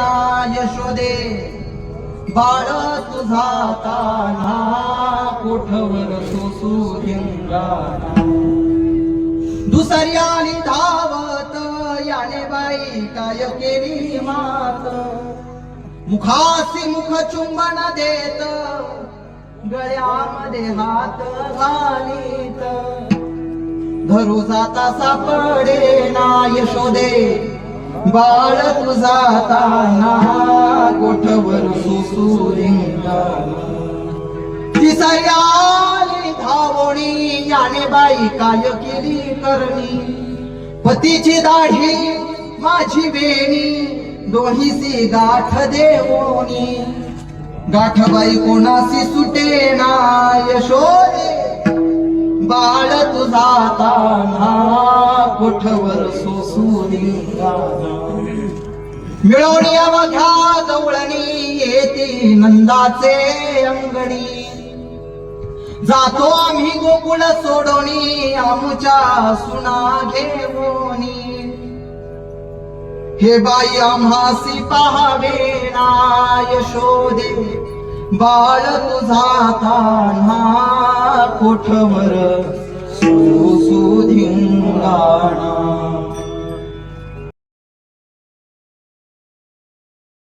ना यशोदे बाळ तुझा ताना कोठवर सोसू दुसरी दुसऱ्याने धावत याने बाई काय केली मात. मुखासी मुख चुंबन देत गळ्यामध्ये हात घालीत. धरू जाता सापडे ना यशोदे बाळ तुझा ताना कोठवर सुसू तिसऱ्याली धावणी याने बाई काय केली करणी? पतीची दाढी माझी वेणी दोन्हीची गाठ देवोनी गाठबाई कोणासी सुटे ना यशोदे बाळ तुझा ताना कोठवर सोसून मिळवणी अवघ्या जवळणी येते नंदाचे अंगणी. जातो आम्ही गोकुळ सोडोनी आमच्या सुना घेऊनी हे बाई आम्हासी पाहावे ना यशोदे. बाळ तुझा तान्हा कोठवर സ്തുതിയും